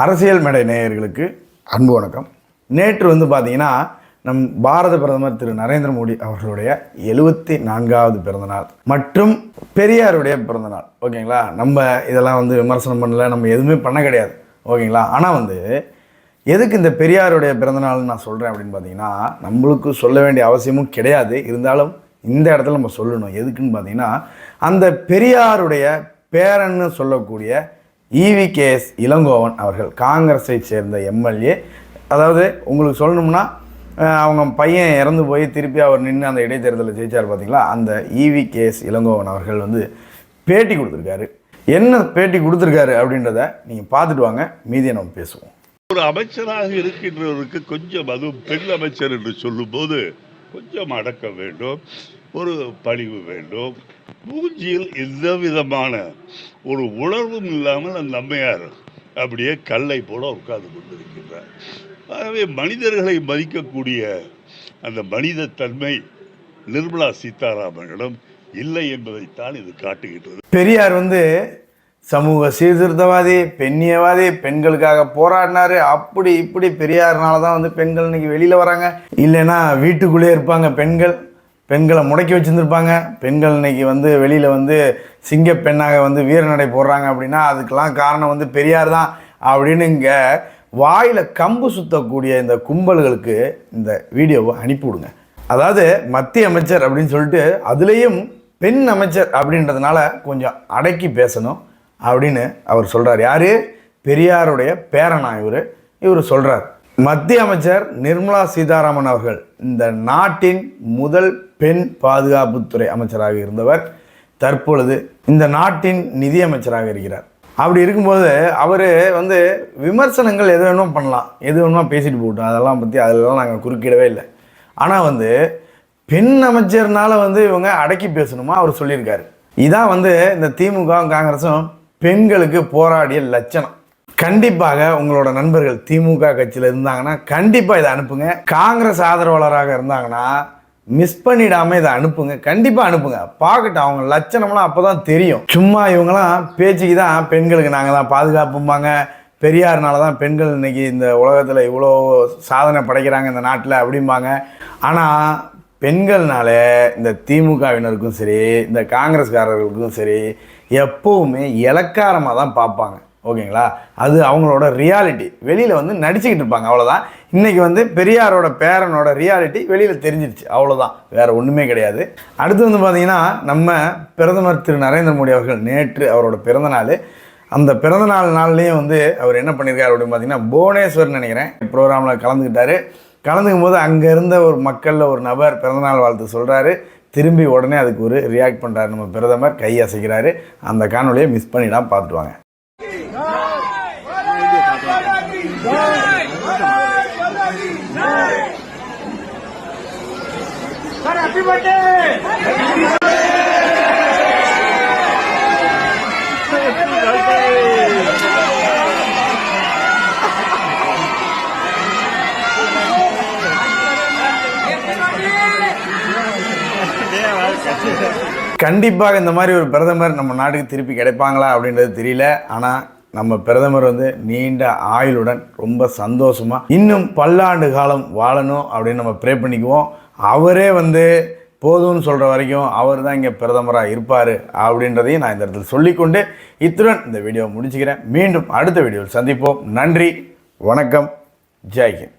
அரசியல் மேடை நேயர்களுக்கு அன்பு வணக்கம். நேற்று வந்து பார்த்தீங்கன்னா நம் பாரத பிரதமர் திரு நரேந்திர மோடி அவர்களுடைய எழுபத்தி நான்காவது பிறந்தநாள் மற்றும் பெரியாருடைய பிறந்தநாள். ஓகேங்களா? நம்ம இதெல்லாம் வந்து விமர்சனம் பண்ணல நம்ம எதுவுமே பண்ண கிடையாது. ஓகேங்களா? ஆனால் வந்து எதுக்கு இந்த பெரியாருடைய பிறந்தநாள்னு நான் சொல்கிறேன் அப்படின்னு பார்த்தீங்கன்னா நம்மளுக்கு சொல்ல வேண்டிய அவசியமும் கிடையாது. இருந்தாலும் இந்த இடத்துல நம்ம சொல்லணும். எதுக்குன்னு பார்த்தீங்கன்னா அந்த பெரியாருடைய பேரன்னு சொல்லக்கூடிய இவிகேஎஸ் இளங்கோவன் அவர்கள் காங்கிரஸை சேர்ந்த எம்எல்ஏ. அதாவது உங்களுக்கு சொல்லணும்னா அவங்க பையன் இறந்து போய் திருப்பி அவர் நின்று அந்த இடைத்தேர்தலில் ஜெயிச்சார் பார்த்தீங்களா அந்த இவிகேஎஸ் இளங்கோவன் அவர்கள் வந்து பேட்டி கொடுத்துருக்காரு. என்ன பேட்டி கொடுத்துருக்காரு அப்படின்றத நீங்கள் பார்த்துட்டு வாங்க. மீதியை நம்ம பேசுவோம். ஒரு அமைச்சராக இருக்கின்றவருக்கு கொஞ்சம் அதுவும் பெண் அமைச்சர் என்று சொல்லும்போது கொஞ்சம் அடக்க வேண்டும். ஒரு பழிவு வேண்டும். மூஞ்சியில் எந்த விதமான ஒரு உணர்வும் இல்லாமல் அந்த அம்மையார் அப்படியே கல்லை போல உட்கார்ந்து கொண்டிருக்கின்றார். ஆகவே மனிதர்களை மதிக்கக்கூடிய அந்த மனித தன்மை நிர்மலா சீதாராமனிடம் இல்லை என்பதைத்தான் இது காட்டுகின்றது. பெரியார் வந்து சமூக சீர்திருத்தவாதி பெண்ணியவாதி பெண்களுக்காக போராடினாரு. அப்படி இப்படி பெரியார்னால தான் வந்து பெண்கள் இன்னைக்கு வெளியில் வராங்க. இல்லைன்னா வீட்டுக்குள்ளே இருப்பாங்க பெண்கள். பெண்களை முடக்கி வச்சுருந்துருப்பாங்க. பெண்கள் இன்றைக்கி வந்து வெளியில் வந்து சிங்க பெண்ணாக வந்து வீரநடை போடுறாங்க அப்படின்னா அதுக்கெல்லாம் காரணம் வந்து பெரியார் தான் அப்படின்னு இங்கே வாயில் கம்பு சுத்தக்கூடிய இந்த கும்பல்களுக்கு இந்த வீடியோவை அனுப்பி விடுங்க. அதாவது மத்திய அமைச்சர் அப்படின்னு சொல்லிட்டு அதுலேயும் பெண் அமைச்சர் அப்படின்றதுனால கொஞ்சம் அடக்கி பேசணும் அப்படின்னு அவர் சொல்கிறார் யார்? பெரியாருடைய பேரனா இவர். இவர் சொல்கிறார் மத்திய அமைச்சர் நிர்மலா சீதாராமன் அவர்கள் இந்த நாட்டின் முதல் பெண் பாதுகாப்புத்துறை அமைச்சராக இருந்தவர் தற்பொழுது இந்த நாட்டின் நிதியமைச்சராக இருக்கிறார். அப்படி இருக்கும்போது அவர் வந்து விமர்சனங்கள் எது வேணும் பண்ணலாம். எது வேணுமா பேசிட்டு போட்டோம் அதெல்லாம் பற்றி அதெல்லாம் நாங்கள் குறுக்கிடவே இல்லை. ஆனால் வந்து பெண் அமைச்சர்னால வந்து இவங்க அடக்கி பேசணுமா அவர் சொல்லியிருக்காரு. இதான் வந்து இந்த திமுகவும் காங்கிரஸும் பெண்களுக்கு போராடிய லட்சணம். கண்டிப்பாக உங்களோட நண்பர்கள் திமுக கட்சியில் இருந்தாங்கன்னா கண்டிப்பாக இதை அனுப்புங்க. காங்கிரஸ் ஆதரவாளராக இருந்தாங்கன்னா மிஸ் பண்ணிடாம இதை அனுப்புங்க. கண்டிப்பாக அனுப்புங்க. பார்க்கட்டும் அவங்க லட்சணம்லாம் அப்போ தான் தெரியும். சும்மா இவங்கெல்லாம் பேச்சுக்கு தான் பெண்களுக்கு நாங்கள் தான் பாதுகாப்பும்பாங்க. பெரியார்னால தான் பெண்கள் இன்னைக்கு இந்த உலகத்தில் இவ்வளோ சாதனை படைக்கிறாங்க இந்த நாட்டில் அப்படிம்பாங்க. ஆனால் பெண்கள்னால இந்த திமுகவினருக்கும் சரி இந்த காங்கிரஸ்காரர்களுக்கும் சரி எப்போவுமே இலக்காரமாக தான் பார்ப்பாங்க. ஓகேங்களா? அது அவங்களோட ரியாலிட்டி வெளியில் வந்து நடிச்சுக்கிட்டு இருப்பாங்க அவ்வளோதான் இன்றைக்கி வந்து பெரியாரோட பேரனோட ரியாலிட்டி வெளியில் தெரிஞ்சிருச்சு அவ்வளோதான் வேறு ஒன்றுமே கிடையாது. அடுத்து வந்து பார்த்திங்கன்னா நம்ம பிரதமர் திரு நரேந்திர மோடி அவர்கள் நேற்று அவரோட பிறந்தநாள். அந்த பிறந்தநாள் நாள்லேயும் வந்து அவர் என்ன பண்ணியிருக்காரு அப்படின்னு பார்த்தீங்கன்னா புவனேஸ்வர்னு நினைக்கிறேன். ப்ரோக்ராமில் கலந்துக்கிட்டாரு. கலந்துக்கும் போது அங்கே இருந்த ஒரு மக்களில் ஒரு நபர் பிறந்தநாள் வாழ்த்து சொல்கிறாரு திரும்பி உடனே அதுக்கு ஒரு ரியாக்ட் பண்ணுறாரு நம்ம பிரதமர். கை அசைக்கிறாரு. அந்த காணொலியை மிஸ் பண்ணிடலாம் பார்த்துட்டு வாங்க. கண்டிப்பாக இந்த மாதிரி ஒரு பிரதமர் நம்ம நாட்டுக்கு திருப்பி கிடைப்பாங்களா அப்படின்றது தெரியல. ஆனால் நம்ம பிரதமர் வந்து நீண்ட ஆயுளுடன் ரொம்ப சந்தோஷமாக இன்னும் பல்லாண்டு காலம் வாழணும் அப்படின்னு நம்ம ப்ரே பண்ணிக்குவோம். அவரே வந்து போதும்னு சொல்கிற வரைக்கும் அவர் தான் இங்கே பிரதமராக இருப்பார் அப்படின்றதையும் நான் இந்த இடத்துல சொல்லிக்கொண்டு இத்துடன் இந்த வீடியோவை முடிச்சுக்கிறேன். மீண்டும் அடுத்த வீடியோவில் சந்திப்போம். நன்றி வணக்கம் ஜெய்ஹிந்த்